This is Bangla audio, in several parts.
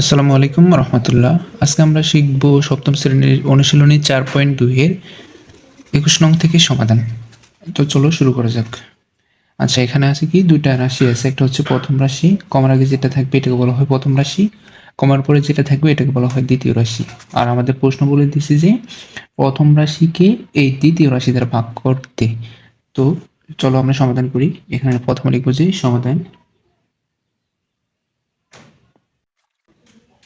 আসসালামু আলাইকুম রহমতুল্লাহ। আজকে আমরা শিখব সপ্তম শ্রেণির অনুশীলনী চার পয়েন্ট দুইয়ের একুশ নং থেকে সমাধান। তো চলো শুরু করা যাক। আচ্ছা এখানে আছে কি? দুইটা রাশি আছে। একটা হচ্ছে প্রথম রাশি, কমার আগে যেটা থাকবে এটাকে বলা হয় প্রথম রাশি, কমার পরে যেটা থাকবে এটাকে বলা হয় দ্বিতীয় রাশি। আর আমাদের প্রশ্ন বলে দিছি যে, প্রথম রাশিকে এই দ্বিতীয় রাশি দ্বারা ভাগ করতে। তো চলো আমরা সমাধান করি। এখানে প্রথমে লিখব যে, সমাধান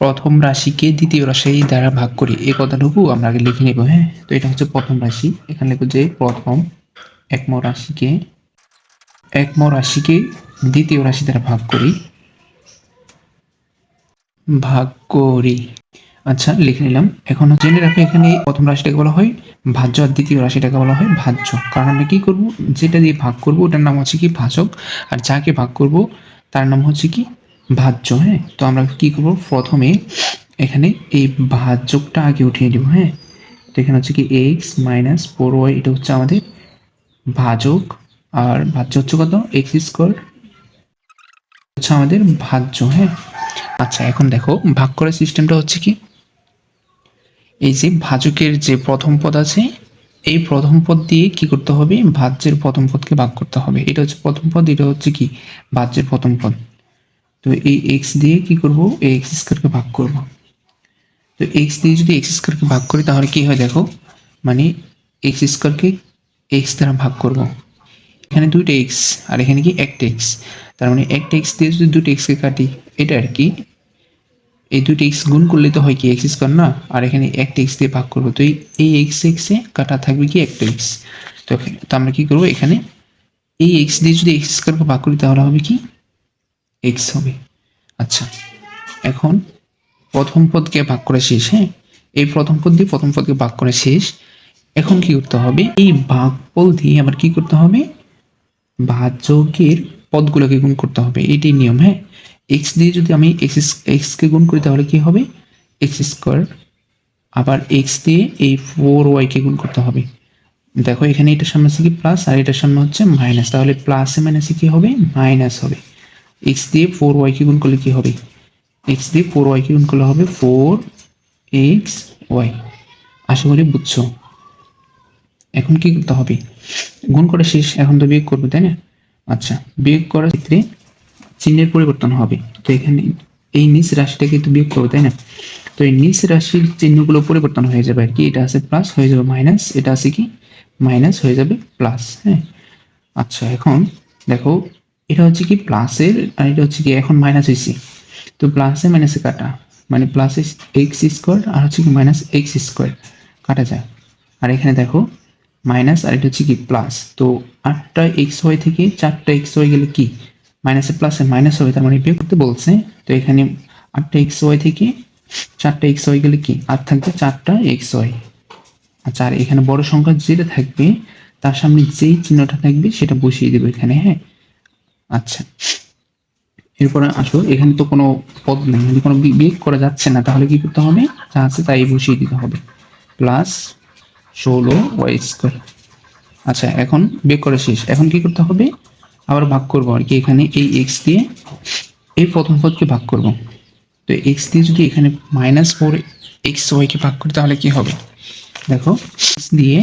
প্রথম রাশিকে দ্বিতীয় রাশি দ্বারা ভাগ করি। এই কথাটুকু আমরা আগে লিখে নেব হ্যাঁ? তো এটা হচ্ছে প্রথম রাশি। এখানে যে প্রথম একম রাশিকে একম রাশিকে দ্বিতীয় রাশি দ্বারা ভাগ করি। ভাগ করি। আচ্ছা লিখে নিলাম। এখন জেনে রাখো এখানে প্রথম রাশিটাকে বলা হয় ভাজ্য আর দ্বিতীয় রাশিটাকে বলা হয় ভাজ্য। কারণ আমরা কি করব? যেটা দিয়ে ভাগ করব, ওটার নাম হচ্ছে কি ভাজক। আর যাকে ভাগ করব, তার নাম হচ্ছে কি ভাজ্য হ্যাঁ? তো আমরা কি করব? প্রথমে এখানে এই ভাজ্যকটা আগে উঠিয়ে দেবো হ্যাঁ? তো এখানে হচ্ছে কি এক্স মাইনাস ফোর ওয়াই এটা হচ্ছে আমাদের ভাজক আর ভাজ্য হচ্ছে কত? এক্স স্কোয়ার হচ্ছে আমাদের ভাজ্য হ্যাঁ? আচ্ছা এখন দেখো, ভাগ করার সিস্টেমটা হচ্ছে কি? এই যে ভাজকের যে প্রথম পদ আছে, এই প্রথম পদ দিয়ে কি করতে হবে? ভাজ্যের প্রথম পদকে ভাগ করতে হবে। এটা হচ্ছে প্রথম পদ, এটা হচ্ছে কি? ভাজ্যের প্রথম পদ। তো এই এক্স দিয়ে কি করব? এই এক্স স্কোয়ারকে ভাগ করব। তো এক্স দিয়ে যদি এক্স স্কোয়ারকে ভাগ করি, তাহলে কি হয় দেখো? মানে এক্স স্কোয়ারকে এক্স দ্বারা ভাগ করব। এখানে দুইটা এক্স আর এখানে কি একটা এক্স তার মানে একটা এক্স দিয়ে যদি দুটো এক্সকে কাটি, এটা আর কি, এই দুটো এক্স গুণ করলে তো হয় কি এক্স স্কোয়ার না? আর এখানে একটা এক্স দিয়ে ভাগ করব। তো এই এক্স এক্সে কাটা থাকবে কি একটা এক্স তো আমরা কি করব এখানে? এই এক্স দিয়ে যদি এক্স স্কোয়ারকে ভাগ করি, তাহলে হবে কি? এক্স হবে আচ্ছা এখন প্রথম পদকে ভাগ করে শেষ হ্যাঁ? এই প্রথম পদ দিয়ে প্রথম পদকে ভাগ করে শেষ। এখন কি করতে হবে? এই ভাগফল দিয়ে আবার কি করতে হবে? ভাজকের পদগুলোকে গুণ করতে হবে। এটাই নিয়ম হ্যাঁ? এক্স দিয়ে যদি আমি এক্স এক্সকে গুণ করি তাহলে কি হবে? এক্স স্কোয়ার আবার এক্স দিয়ে এই ফোর ওয়াইকে গুণ করতে হবে। দেখো, এখানে এটার সামনে আছে কি প্লাস আর এটার সামনে হচ্ছে মাইনাস তাহলে প্লাসে মাইনাসে কি হবে? মাইনাস হবে। এক্স দিয়ে ফোর ওয়াইকে গুণ করলে কি হবে? এক্স দিয়ে ফোর ওয়াইকে গুণ করলে হবে ফোর এক্স ওয়াই আশা করি বুঝছ? এখন কি করতে হবে? গুণ করে শেষ, এখন তো বিয়োগ করব, তাই না? আচ্ছা বিয়োগ করার ক্ষেত্রে চিহ্নের পরিবর্তন হবে। তো এখানে এই নিচ রাশিটা কিন্তু বিয়োগ করব, তাই না? তো এই নিচ রাশির চিহ্নগুলো পরিবর্তন হয়ে যাবে আর কি। এটা আছে প্লাস হয়ে যাবে মাইনাস এটা আছে কি? মাইনাস হয়ে যাবে প্লাস হ্যাঁ? আচ্ছা এখন দেখো এটা হচ্ছে কি প্লাসের আর এটা হচ্ছে কি এখন মাইনাস হয়েছে তো প্লাসে মাইনাসে কাটা। মানে প্লাস এক্স স্কোয়ার আর হচ্ছে কি মাইনাস এক্স স্কোয়ার কাটা যায়। আর এখানে দেখো মাইনাস আর এটা হচ্ছে কি প্লাস তো আটটা এক্স ওয়াই থেকে চারটা এক্স ওয়াই গেলে কি? মাইনাসে প্লাসে মাইনাস হবে, তার মানে বিয়োগ করতে বলছে। তো এখানে আটটা এক্স ওয়াই থেকে চারটা এক্স ওয়াই গেলে কি? আর থাকবে চারটা এক্স ওয়াই আচ্ছা আর এখানে বড় সংখ্যা যেটা থাকবে, তার সামনে যেই চিহ্নটা থাকবে, সেটা বসিয়ে দেবো এখানে হ্যাঁ? আচ্ছা। এরপরে আসো, এখানে তো কোনো পদ নেই, যদি কোনো বিয়োগ করা যাচ্ছে না, তাহলে কি করতে হবে? যা আছে তাই বসিয়ে দিতে হবে। প্লাস ষোলো ওয়াই স্কোয়ার। আচ্ছা এখন বিয়োগ করা শেষ। এখন কি করতে হবে? আবার ভাগ করব আর কি, এখানে এই এক্স দিয়ে এই প্রথম পদকে ভাগ করব। তো এক্স দিয়ে যদি এখানে মাইনাস ফোর এক্স ওয়াইকে ভাগ করি, তাহলে কি হবে? দেখো এক্স দিয়ে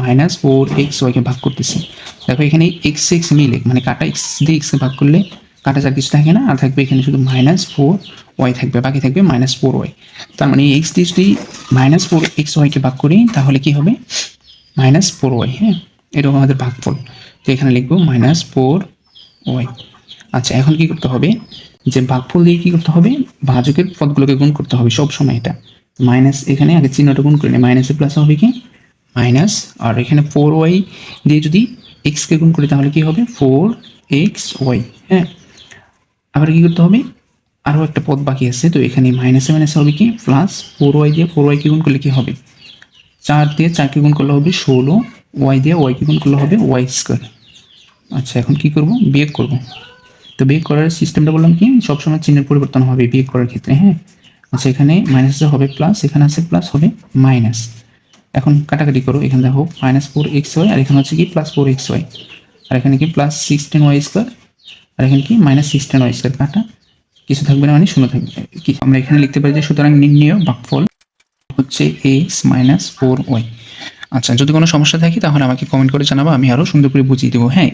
মাইনাস ফোর এক্স ওয়াইকে ভাগ করতেছি। দেখো এখানে এক্স এক্স মিলে মানে কাটা এক্স দিয়ে এক্সকে ভাগ করলে কাটা যা কিছু থাকে না, আর থাকবে এখানে শুধু মাইনাস ফোর ওয়াই থাকবে, বাকি থাকবে মাইনাস ফোর ওয়াই তার মানে এক্স দিয়ে যদি মাইনাস ফোর এক্স ওয়াইকে ভাগ করি, তাহলে কি হবে? মাইনাস ফোর ওয়াই হ্যাঁ? এরকম আমাদের ভাগফল। তো এখানে লিখব মাইনাস ফোর ওয়াই আচ্ছা এখন কি করতে হবে? যে ভাগফল দিয়ে কি করতে হবে? ভাজকের পদগুলোকে গুণ করতে হবে সব সময় এটা। মাইনাস এখানে, আগে চিহ্নটা গুণ করে নিই মাইনাসে প্লাস হবে কি? মাইনাস, আর এখানে ফোর ওয়াই দিয়ে যদি এক্সকে গুণ করি, তাহলে কি হবে? ফোর এক্স ওয়াই হ্যাঁ? আবার কি করতে হবে? আরও একটা পদ বাকি আছে, তো এখানে মাইনাসে মাইনাসে হবে কি? প্লাস ফোর ওয়াই দিয়ে ফোর ওয়াইকে গুণ করলে কি হবে? চার দিয়ে চারকে গুণ করলে হবে ষোলো ওয়াই দিয়ে ওয়াইকে গুণ করলে হবে ওয়াই স্কোয়ার আচ্ছা এখন কি করব? বিয়োগ করব। তো বিয়োগ করার সিস্টেমটা বললাম কি? সবসময় চিহ্নের পরিবর্তন হবে বিয়োগ করার ক্ষেত্রে হ্যাঁ? আচ্ছা এখানে মাইনাসে হবে প্লাস এখানে আছে প্লাস হবে মাইনাস এখন কাটাকাটি করো, এখানে দেখো মাইনাস ফোর এক্স ওয়াই আর এখানে হচ্ছে কি প্লাস ফোর এক্স ওয়াই আর এখানে কি প্লাস সিক্সটিন ওয়াই স্কোয়ার আর এখানে কি মাইনাস সিক্সটিন ওয়াই স্কোয়ার কাটা। কিছু থাকবে না মানে শূন্য থাকবে। কি? আমরা এখানে লিখতে পারি যে সুতরাং নির্ণয় বাকফল হচ্ছে এক্স মাইনাস ফোর ওয়াই আচ্ছা যদি কোনো সমস্যা থাকে তাহলে আমাকে কমেন্ট করে জানাব, আমি আরও সুন্দর করে বুঝিয়ে দেবো হ্যাঁ?